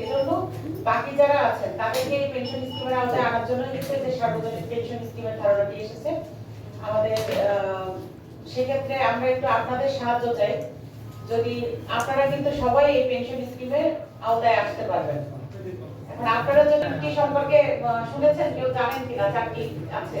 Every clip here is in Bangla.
এজন্য বাকি যারা আছেন, তাদেরকে এই পেনশন স্কিমের আওতায় আনার জন্য কিন্তু যে সার্বজনীন পেনশন স্কিমের ধারণাটি এসেছে। আমাদের সেক্ষেত্রে আমরা একটু আপনাদের সাহায্য চাই। যদি আপনারা কিন্তু সবাই এই পেনশন স্কিমের আওতায় আসতে পারবেন। এখন আপনারা যদি কি সম্পর্কে শুনেছেন, কেউ জানেন কিনা, চাকরি আছে?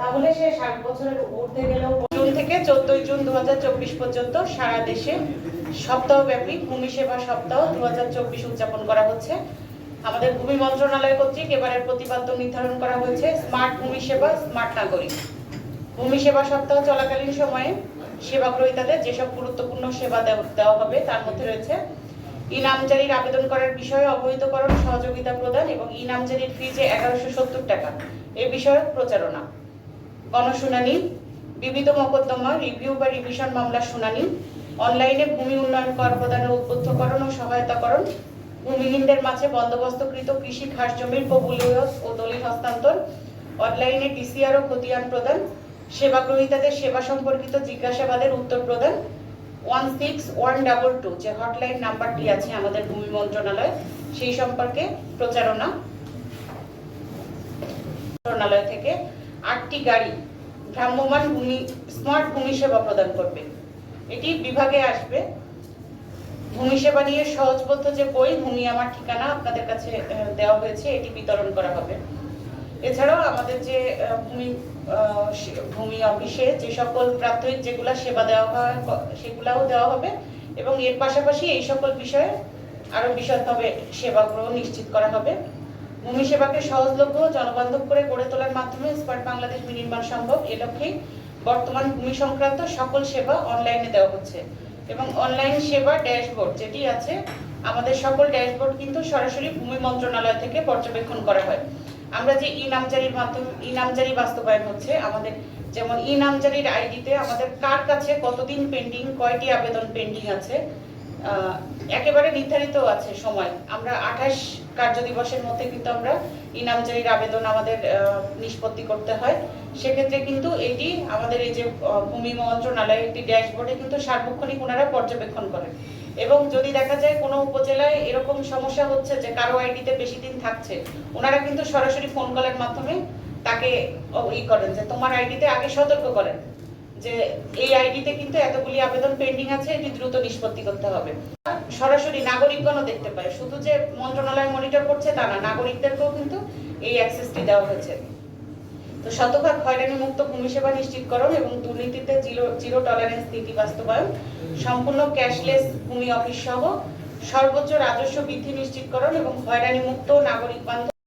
তাহলে সে ষাট বছরের ঊর্ধ্বে গেলেও জুন থেকে চোদ্দই জুন দু পর্যন্ত সারা দেশে সপ্তাহব্যাপী ভূমি সেবা সপ্তাহ দু উদযাপন করা হচ্ছে। আমাদের ভূমি মন্ত্রণালয় কর্তৃক এবারের প্রতিপাদ্য নির্ধারণ করা হয়েছে স্মার্ট ভূমি সেবা, স্মার্ট নাগরিক। ভূমি সেবা সপ্তাহ চলাকালীন সময়ে সেবা গ্রহীতাদের যেসব গুরুত্বপূর্ণ সেবা দেওয়া হবে তার মধ্যে রয়েছে ই নামজারির আবেদন করার বিষয়ে অবহিতকরণ, সহযোগিতা প্রদান এবং ই নামজারির ফি যে এগারোশো সত্তর টাকা, এ বিষয়ে প্রচারণা। গণশুনানি, বিবিধ মকদ্দমা, রিভিউ বা রিভিশন মামলার শুনানি, অনলাইনে ভূমি উন্নয়ন কর প্রদানের উদ্বুদ্ধকরণ ও সহায়তাকরণ, ভূমিহীনদের মাঝে বন্দোবস্তকৃত কৃষি খাস জমির কবুলিয়ত ও দলিল হস্তান্তর, অনলাইনে ডিসিআর ও খতিয়ান প্রদান সেবা গ্রহীতাদের সেবা সম্পর্কিত জিজ্ঞাসাবাদের উত্তর প্রদান, one six one double two যে হটলাইন নাম্বারটি আছে আমাদের ভূমি মন্ত্রণালয়, সেই সম্পর্কে প্রচারণা, মন্ত্রণালয় থেকে আটটি গাড়ি ভ্রাম্যমান ভূমি, স্মার্ট ভূমি সেবা প্রদান করবে। এটি বিভাগে আসবে। ভূমি সেবা নিয়ে সহজবদ্ধ যে বই, ভূমি আমার ঠিকানা আপনাদের কাছে দেওয়া হয়েছে, এটি বিতরণ করা হবে। এছাড়াও আমাদের যে ভূমি ভূমি অফিসে যে সকল প্রাথমিক যেগুলা সেবা দেওয়া হয় সেগুলাও দেওয়া হবে এবং এর পাশাপাশি এই সকল বিষয়ে আরও বিশদভাবে সেবা গ্রহণ নিশ্চিত করা হবে। ভূমি সেবাকে সহজলভ্য জনবান্ধব করে গড়ে তোলার মাধ্যমে স্মার্ট বাংলাদেশ বিনির্মাণ সম্ভব। এ লক্ষ্যে বর্তমান ভূমি সংক্রান্ত সকল সেবা অনলাইনে দেওয়া হচ্ছে এবং অনলাইন সেবা ড্যাশবোর্ড যেটি আছে, আমাদের সকল ড্যাশবোর্ড কিন্তু সরাসরি ভূমি মন্ত্রণালয় থেকে পর্যবেক্ষণ করা হয়। আমরা যে ই নামজারির মাধ্যমে ই নামজারি বাস্তবায়ন হচ্ছে, আমাদের যেমন ই নামজারির আইডিতে আমাদের কার কাছে কতদিন পেন্ডিং কয়টি আবেদন পেন্ডিং আছে একেবারে নির্ধারিত আছে সময়। আমরা আঠাশ কার্য দিবসের মধ্যে কিন্তু আমরা ইনামজারির আবেদন আমাদের নিষ্পত্তি করতে হয়। সেক্ষেত্রে কিন্তু এটি আমাদের এই যে ভূমি মন্ত্রণালয় একটি ড্যাশবোর্ডে কিন্তু সার্বক্ষণিক ওনারা পর্যবেক্ষণ করেন। এবং যদি দেখা যায় কোনো উপজেলায় এরকম সমস্যা হচ্ছে যে কারও আইডিতে বেশি দিন থাকছে, ওনারা কিন্তু সরাসরি ফোন কলের মাধ্যমে তাকে ই করেন যে তোমার আইডিতে আগে সতর্ক করেন। যে এই আইডিতে কিন্তু এতগুলি আবেদন পেন্ডিং আছে, এটি দ্রুত নিষ্পত্তি করতে হবে। সরাসরি নাগরিকগণও দেখতে পায়। শুধু যে মন্ত্রণালয় মনিটর করছে তা না, নাগরিকদেরকেও কিন্তু এই অ্যাক্সেসটি দেওয়া হয়েছে। তো শতভাগ হয়রানি মুক্ত ভূমি সেবা নিশ্চিতকরণ এবং দুর্নীতিতে জিরো জিরো টলারেন্স নীতি বাস্তবায়ন, সম্পূর্ণ ক্যাশলেস ভূমি অফিস সহ সর্বোচ্চ রাজস্ব বৃদ্ধি নিশ্চিতকরণ এবং হয়রানি মুক্ত নাগরিক বান্ধব